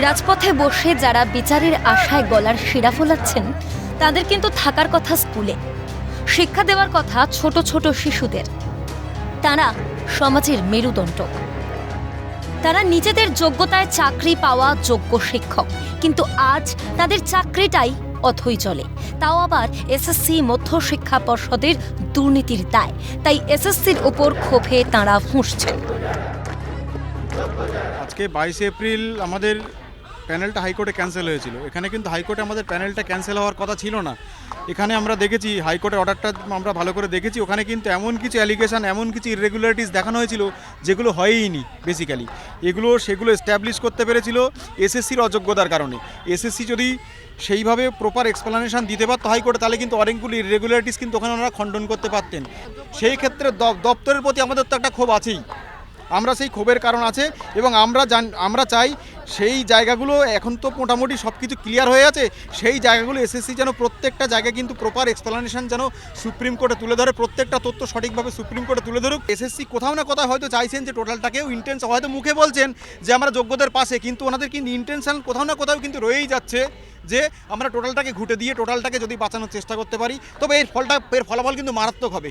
রাজপথে বসে যারা বিচারের আশায় গলার শিরা ফোলাচ্ছেন, তাদের কিন্তু থাকার কথা স্কুলে। শিক্ষা দেওয়ার কথা ছোট ছোট শিশুদের। তারা সমাজের মেরুদণ্ড। তারা নিজেদের যোগ্যতায় চাকরি পাওয়া যোগ্য শিক্ষক। কিন্তু আজ তাদের চাকরিটাই অথই চলে। তাও আবার এসএসসি মধ্যশিক্ষা পর্ষদের দুর্নীতির দায়। তাই এসএসসির ওপর ক্ষোভে তাঁরা ফুঁসছেন। আজকে বাইশে এপ্রিল আমাদের প্যানেলটা হাইকোর্টে ক্যান্সেল হয়েছিল। এখানে কিন্তু হাইকোর্টে আমাদের প্যানেলটা ক্যান্সেল হওয়ার কথা ছিল না। এখানে আমরা দেখেছি হাইকোর্টের অর্ডারটা আমরা ভালো করে দেখেছি। ওখানে কিন্তু এমন কিছু অ্যালিগেশন এমন কিছু ইরেগুলারিটিস দেখানো হয়েছিল, যেগুলো হয়ইনি বেসিক্যালি এগুলো, সেগুলো এস্টাবলিশ করতে পেরেছিল এসএসসির অযোগ্যতার কারণে। এসএসসি যদি সেইভাবে প্রপার এক্সপ্লানেশন দিতে পারতো হাইকোর্টে, তাহলে কিন্তু অনেকগুলো ইরেগুলারিটিস কিন্তু ওখানে ওনারা খণ্ডন করতে পারতেন। সেই ক্ষেত্রে দপ্তরের প্রতি আমাদের তো একটা ক্ষোভ আছেই। আমরা সেই ক্ষোভের কারণ আছে এবং আমরা জান, আমরা চাই সেই জায়গাগুলো এখন তো মোটামুটি সব কিছু ক্লিয়ার হয়ে আছে। সেই জায়গাগুলো এসএসসি যেন প্রত্যেকটা জায়গায় কিন্তু প্রপার এক্সপ্লানেশন যেন সুপ্রিম কোর্টে তুলে ধরে, প্রত্যেকটা তথ্য সঠিকভাবে সুপ্রিম কোর্টে তুলে ধরুক। এসএসসি কোথাও না কোথাও হয়তো চাইছেন যে টোটালটাকেও ইন্টেন্স হয়তো মুখে বলছেন যে আমরা যোগ্যদের পাশে, কিন্তু ওনাদের কিন্তু ইন্টেনশন কোথাও না কোথাও কিন্তু রয়েই যাচ্ছে যে আমরা টোটালটাকে ঘুটে দিয়ে টোটালটাকে যদি বাঁচানোর চেষ্টা করতে পারি, তবে এর ফলটা, এর ফলাফল কিন্তু মারাত্মক হবে।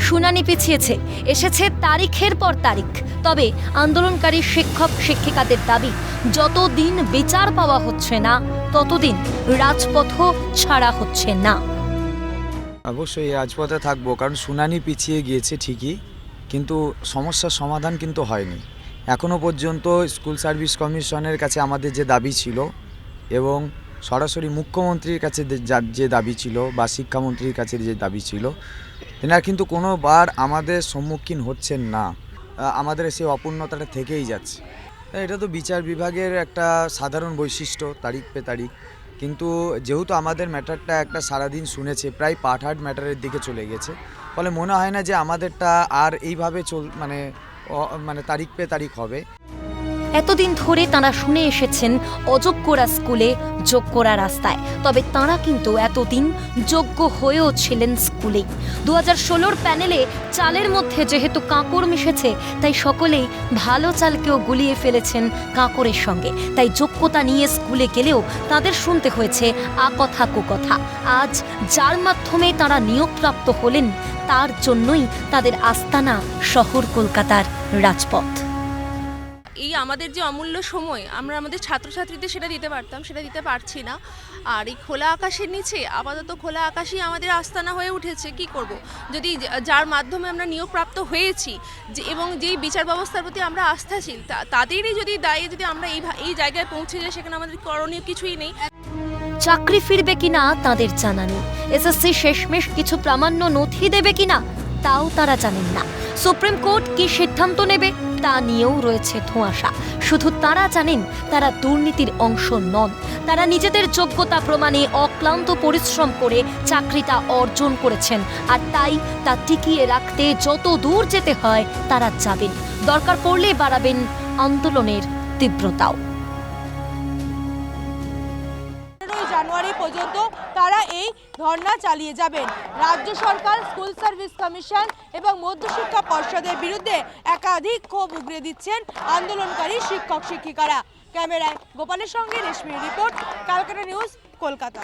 শুনানি পিছিয়েছে। এসেছে তারিখের পর তারিখ। তবে আন্দোলনকারী শিক্ষক, শিক্ষিকাদের দাবি, যতদিন বিচার পাওয়া হচ্ছে না, ততদিন রাজপথ ছাড়া হচ্ছে না। অবশ্যই রাজপথে থাকব, কারণ শুনানি পিছিয়ে গিয়েছে ঠিকই, কিন্তু সমস্যার সমাধান কিন্তু হয়নি। এখনও পর্যন্ত স্কুল সার্ভিস কমিশনের কাছে আমাদের যে দাবি ছিল এবং সরাসরি মুখ্যমন্ত্রীর কাছে যে- যে দাবি ছিল বা শিক্ষামন্ত্রীর কাছে যে দাবি ছিল তেনারা কিন্তু কোনোবার আমাদের সম্মুখীন হচ্ছেন না। আমাদের সেই অপূর্ণতাটা থেকেই যাচ্ছে। এটা তো বিচার বিভাগের একটা সাধারণ বৈশিষ্ট্য, তারিখ পে তারিখ। কিন্তু যেহেতু আমাদের ম্যাটারটা একটা সারাদিন শুনেছে, প্রায় পাঠাট ম্যাটারের দিকে চলে গেছে, ফলে মনে হয় না যে আমাদেরটা আর এইভাবে চল মানে মানে তারিখ পে তারিখ হবে। এতদিন ধরে তাঁরা শুনে এসেছেন অযোগ্যরা স্কুলে, যোগ্যরা রাস্তায়। তবে তাঁরা কিন্তু এতদিন যোগ্য হয়েও ছিলেন স্কুলেই দু হাজার ষোলোর প্যানেলে চালের মধ্যে যেহেতু কাঁকড় মিশেছে, তাই সকলেই ভালো চালকেও গুলিয়ে ফেলেছেন কাঁকড়ের সঙ্গে। তাই যোগ্যতা নিয়ে স্কুলে গেলেও তাদের শুনতে হয়েছে আ কথা কুকথা আজ যার মাধ্যমে তারা নিয়োগপ্রাপ্ত হলেন, তার জন্যই তাদের আস্তানা শহর কলকাতার রাজপথ। এই আমাদের যে অমূল্য সময়, আমরা আমাদের ছাত্রছাত্রীদের সেটা দিতে পারতাম, সেটা দিতে পারছি না। আর এই খোলা আকাশের নিচে আপাতত খোলা আকাশই আমাদের আস্তানা হয়ে উঠেছে, কি করব? যদি যার মাধ্যমে আমরা নিয়োগপ্রাপ্ত হয়েছি, যে, এবং যেই বিচার ব্যবস্থার প্রতি আমরা আস্থাশীল তাদেরই যদি দায়ে যদি আমরা এই এই জায়গায় পৌঁছে যাই, সেখানে আমাদের করণীয় কিছুই নেই। চাকরি ফিরবে কিনা, তাদের জানা নেই। এসএসসি শেষমেশ কিছু প্রামাণ্য নথি দেবে কিনা, তাও তারা জানেন না। সুপ্রিম কোর্ট কি সিদ্ধান্ত নেবে? তা নিয়েও রয়েছে ধোঁয়াশা। শুধু তারা জানেন, তারা দুর্নীতির অংশ নন। তারা নিজেদের যোগ্যতা প্রমাণে অক্লান্ত পরিশ্রম করে চাকরিটা অর্জন করেছেন। আর তাই তা টিকিয়ে রাখতে যত দূর যেতে হয়, তারা যাবেন। দরকার পড়লে বাড়াবেন আন্দোলনের তীব্রতাও। জানুয়ারি পর্যন্ত তারা এই ধর্না চালিয়ে যাবেন। রাজ্য সরকার, স্কুল সার্ভিস কমিশন এবং মধ্যশিক্ষা পর্ষদের বিরুদ্ধে একাধিক ক্ষোভ উগরে দিচ্ছেন আন্দোলনকারী শিক্ষক শিক্ষিকারা ক্যামেরায় গোপালের সঙ্গে রেশমির রিপোর্ট ক্যালকাটা নিউজ, কলকাতা।